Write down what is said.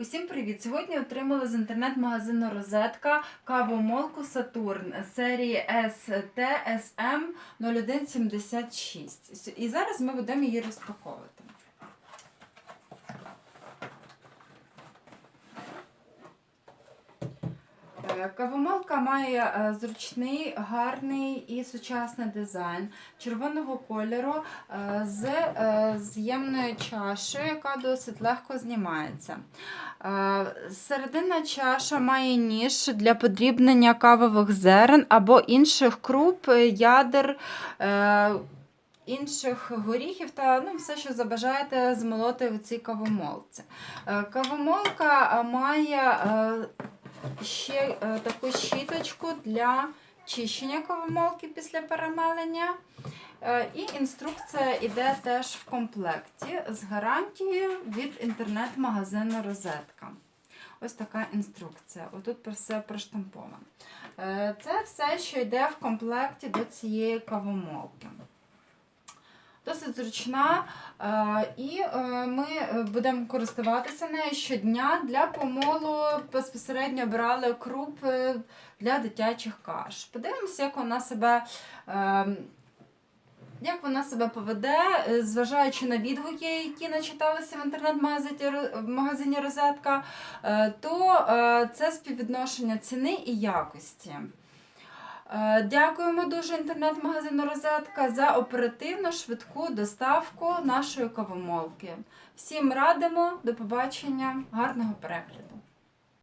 Усім привіт! Сьогодні отримали з інтернет-магазину Розетка кавомолку Сатурн серії ST SM 0176. І зараз ми будемо її розпаковувати. Кавомолка має е, зручний, гарний і сучасний дизайн червоного кольору е, з е, з'ємною чашею, яка досить легко знімається. Е, Середина чаша має ніж для подрібнення кавових зерен або інших круп, е, ядер. е, Інших горіхів та ну, все, що забажаєте змолоти в цій кавомолці. Е, Кавомолка е, має е, ще е, таку щіточку для чищення кавомолки після перемелення. Е, І інструкція йде теж в комплекті з гарантією від інтернет-магазину Розетка. Ось така інструкція. Отут все проштамповано. Е, Це все, що йде в комплекті до цієї кавомолки. Досить зручна, е, і е, ми е, будемо користуватися нею щодня для помолу. Безпосередньо брали круп для дитячих каш. Подивимося, як вона себе. Як вона себе поведе, зважаючи на відгуки, які начиталися в інтернет-магазині Розетка, то це співвідношення ціни і якості. Е, Дякуємо дуже інтернет-магазину Розетка за оперативну швидку доставку нашої кавомолки. Всім радимо, до побачення, гарного перегляду!